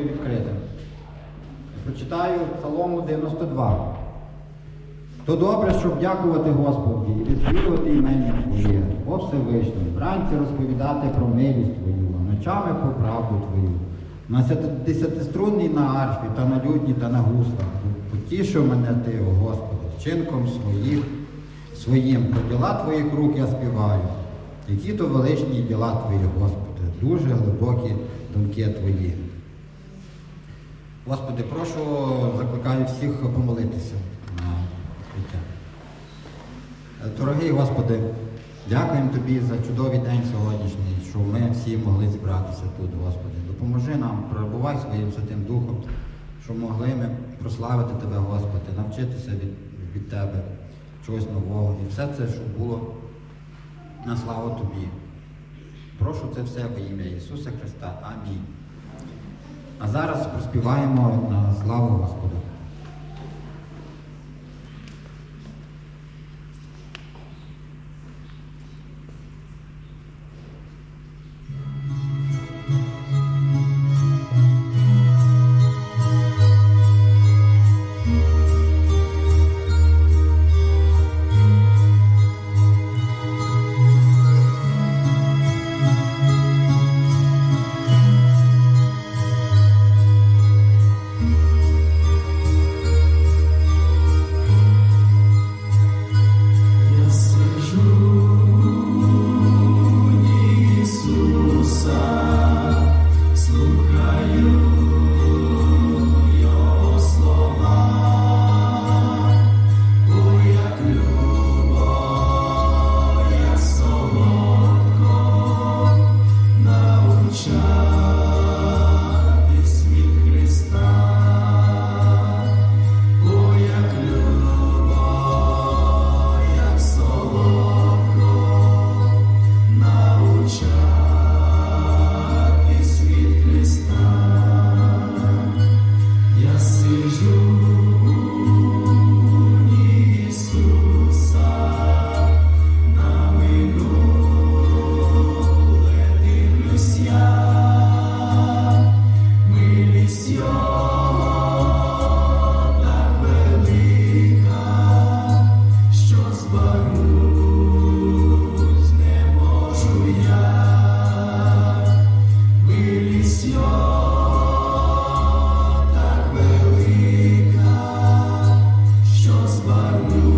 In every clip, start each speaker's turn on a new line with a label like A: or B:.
A: відкритим. Прочитаю Псалому 92. То добре, щоб дякувати Господі і відвідувати імення Твоє, о Всевишній, вранці розповідати про милість Твою, а ночами про правду Твою. На сят- десятиструнній на арфі, та на лютні, та на гуслах. Потішив мене Ти, о Господи, вчинком своїх, своїм. Про діла Твоїх рук я співаю. Які то величні діла Твої, Господи, дуже глибокі думки Твої. Господи, прошу, закликаю всіх помолитися на. Е, Дорогий Господи, дякуємо Тобі за чудовий день сьогоднішній, що ми всі могли зібратися тут, Господи. Допоможи нам, перебувай своїм Святим Духом, щоб могли ми прославити Тебе, Господи, навчитися від, від Тебе чогось нового. І все це, щоб було на славу Тобі. Прошу це все во ім'я Ісуса Христа. Амінь. А зараз проспіваємо на славу Господу. Maru.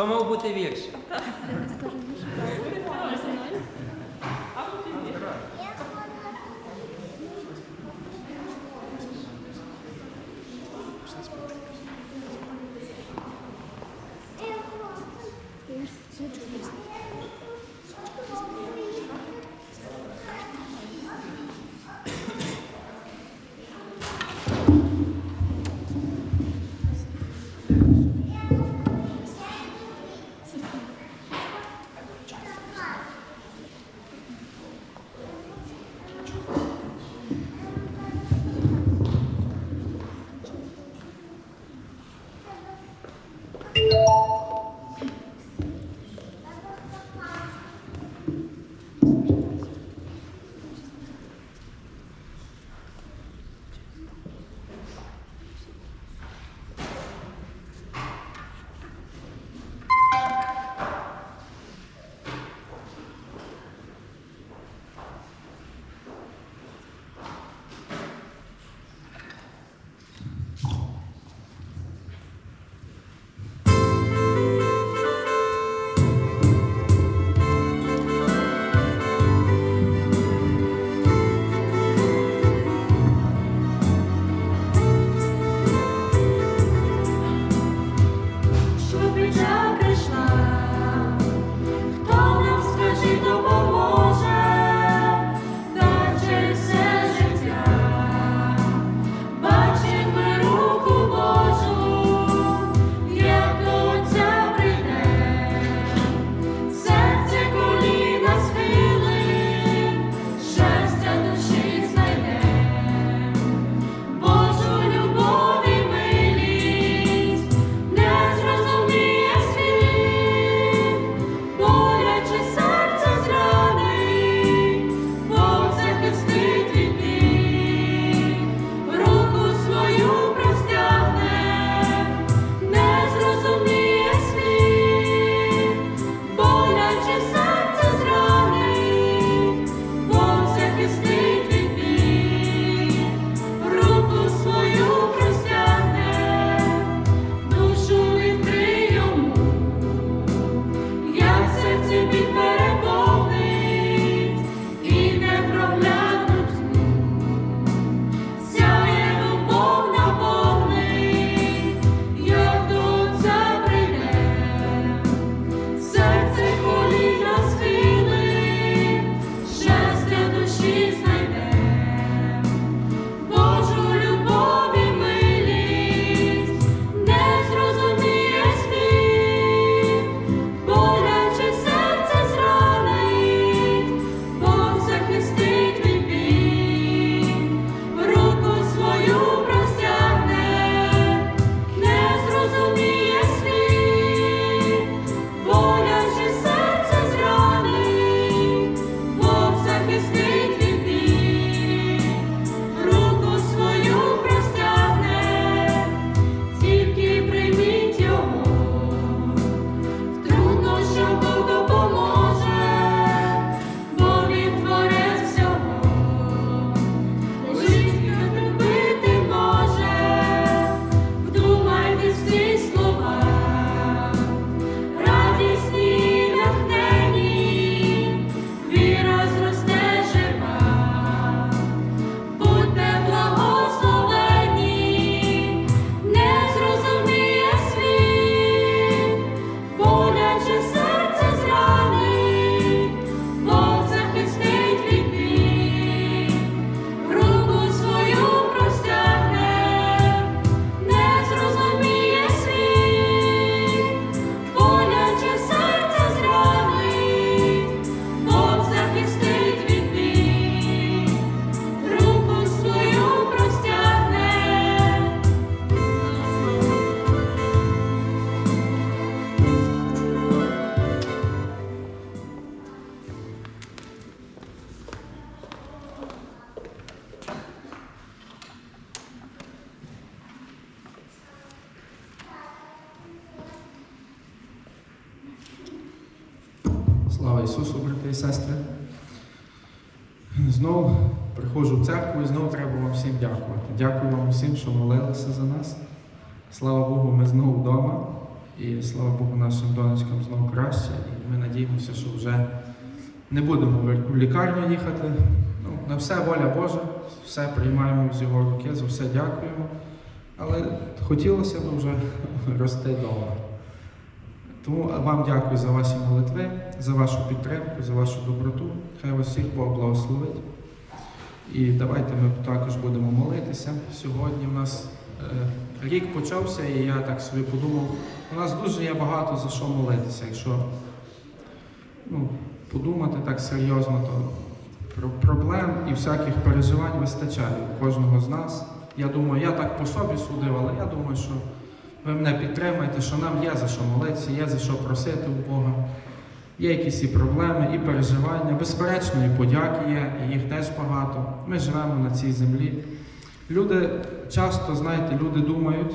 A: Пусти.
B: То мав бути
C: Слава Ісусу, брати і сестри. Знову приходжу в церкву і знову треба вам всім дякувати. Дякую вам всім, що молилися за нас. Слава Богу, ми знову вдома. І слава Богу, нашим донечкам знову краще. І ми надіємося, що вже не будемо в лікарню їхати. Ну, на все воля Божа, все приймаємо з його руки, за все дякуємо. Але хотілося б вже рости вдома. Тому вам дякую за ваші молитви, за вашу підтримку, за вашу доброту. Хай вас всіх Бог благословить. І давайте ми також будемо молитися. Сьогодні у нас е, рік почався, і я так собі подумав, у нас дуже є багато за що молитися. Якщо ну, подумати так серйозно, то про- проблем і всяких переживань вистачає у кожного з нас. Я думаю, я так по собі судив, але я думаю, що ви мене підтримаєте, що нам є за що молитися, є за що просити у Бога. Є якісь і проблеми, і переживання. Безперечно, і подяки є, і їх теж багато. Ми живемо на цій землі. Люди часто, знаєте, люди думають,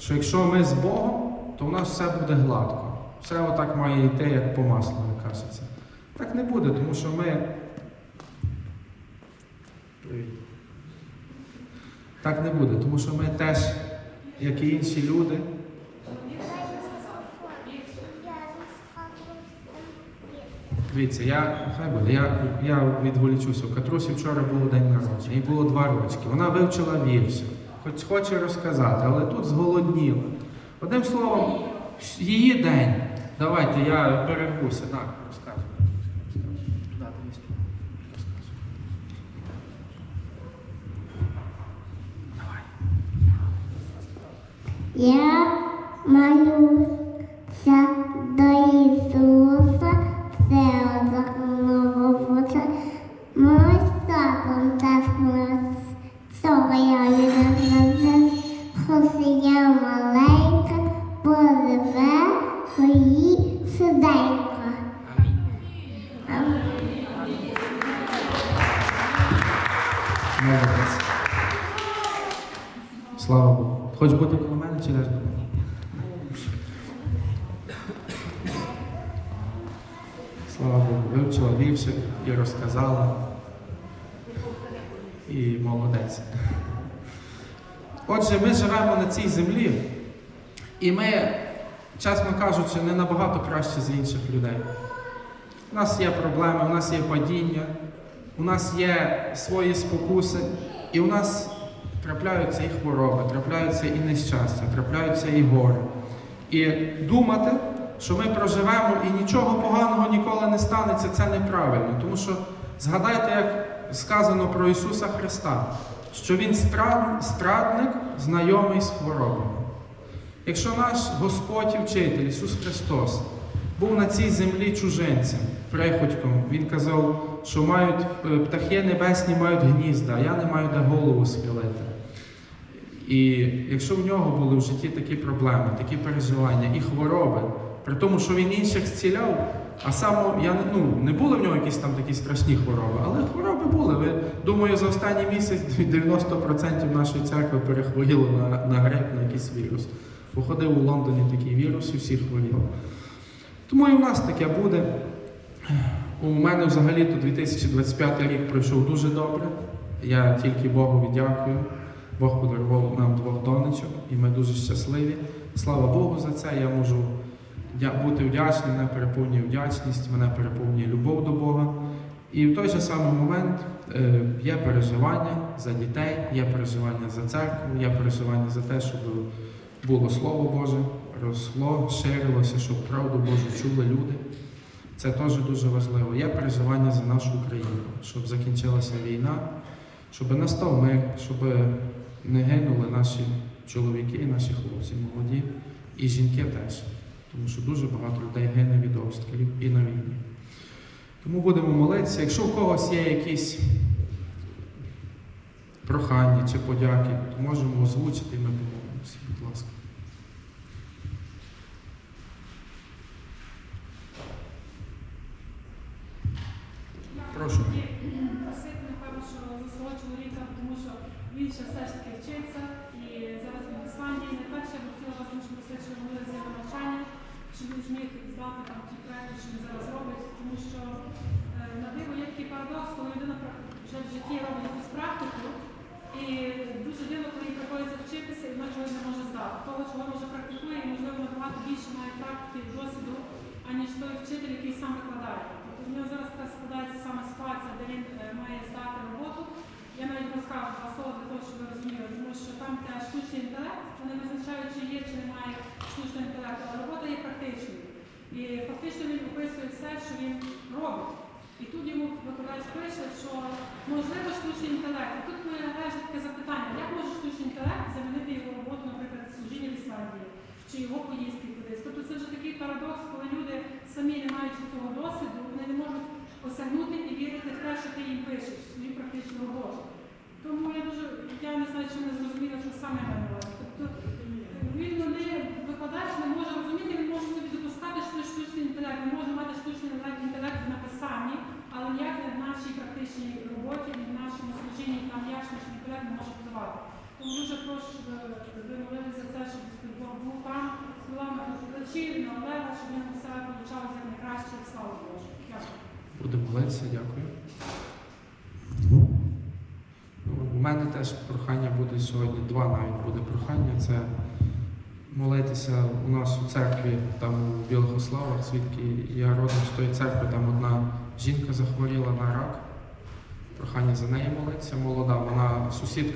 C: що якщо ми з Богом, то в нас все буде гладко. Все отак має йти, як по маслу, як кажеться. Так не буде, тому що ми. Так не буде, тому що ми теж, як і інші люди, Дивіться, я хай буде, я, я відволічуся. У Катрусі вчора було день народження, їй було два рочки. Вона вивчила вірші, хоч хоче розказати, але тут зголодніла. Одним словом, її день. Давайте я перервуся. Так,
D: Я
C: Слава Богу, вивчила віршик і розказала. І молодець. Отже, ми живемо на цій землі, і ми, чесно кажучи, не набагато краще з інших людей. У нас є проблеми, у нас є падіння, у нас є свої спокуси, і у нас трапляються і хвороби, трапляються і нещастя, трапляються і гори. І думати, що ми проживемо і нічого поганого ніколи не станеться, це неправильно. Тому що згадайте, як сказано про Ісуса Христа, що Він страдник, знайомий з хворобами. Якщо наш Господь і вчитель Ісус Христос був на цій землі чужинцем, приходьком, Він казав, що мають е, птахи небесні мають гнізда, а я не маю де голову схилити. І якщо в нього були в житті такі проблеми, такі переживання і хвороби, при тому, що він інших зціляв, а сам я ну, не були в нього якісь там такі страшні хвороби, але хвороби були. Ви думаю, за останній місяць 90% нашої церкви перехворіло на, на грип, на якийсь вірус. Походив у Лондоні такий вірус, і всі хворіли. Тому і у нас таке буде. У мене взагалі то 2025 рік пройшов дуже добре. Я тільки Богові дякую. Бог подарував нам двох донечок, і ми дуже щасливі. Слава Богу за це. Я можу бути вдячним, мене переповнює вдячність, мене переповнює любов до Бога. І в той же самий момент е, є переживання за дітей, є переживання за церкву, є переживання за те, щоб було Слово Боже, росло, ширилося, щоб правду Божу чули люди. Це теж дуже важливо. Є переживання за нашу Україну, щоб закінчилася війна, щоб настав мир, щоб не гинули наші чоловіки, наші хлопці молоді, і жінки теж. Тому що дуже багато людей гине від обстрілів і на війні. Тому будемо молитися. Якщо у когось є якісь прохання чи подяки, то можемо озвучити і ми помолимося. Будь ласка. Прошу.
E: Просити, напевно, що за свого чоловіка, тому що він ще все ж таки вчиться і зараз він в Ісландії. Найперше я б хотіла вас дуже просити, щоб були з його навчання, щоб він зміг здати там ті проекти, що він зараз робить, тому що е, на диво є такий парадокс, коли людина вже в житті робить якусь практику, і дуже дивно, коли їй приходиться вчитися, і вона чогось не може здати. Того, чого вже практикує, і можливо набагато більше має практики досвіду, аніж той вчитель, який сам викладає. Тобто в нього зараз така складається саме ситуація, де він е, має здати роботу. Я навіть розкажу два слова для того, щоб ви розуміли, тому що там те штучний інтелект, вони визначають, чи є, чи немає штучного інтелекту, але робота є практичною. І фактично він описує все, що він робить. І тут йому викладач пише, що можливо штучний інтелект. І тут вже таке запитання, як може штучний інтелект замінити його роботу, наприклад, служіння в Ісландії, чи його поїздки кудись. Тобто це вже такий парадокс, коли люди самі не маючи цього досвіду, вони не можуть осягнути і вірити в те, що ти їм пишеш, свою практичну роботу. Тому я дуже, я не знаю, чи не зрозуміла, що саме маю. Тобто він не викладач не може розуміти, він може собі що штучний інтелект, він може мати штучний інтелект в написанні, але ніяк не в нашій практичній роботі, ні в нашому служінні там ніяк штучний інтелект не може впливати. Тому дуже прошу щоб ви молилися за те, щоб Бог був там, була викладачів, на Олега, щоб він все получалося як найкраще, слава Божу. Дякую.
C: Будемо молитися, дякую. Ну, У мене теж прохання буде сьогодні, два навіть буде прохання. Це молитися у нас у церкві, там у Білогославах, звідки я родом з тої церкви, там одна жінка захворіла на рак. Прохання за неї молитися, молода. Вона сусідка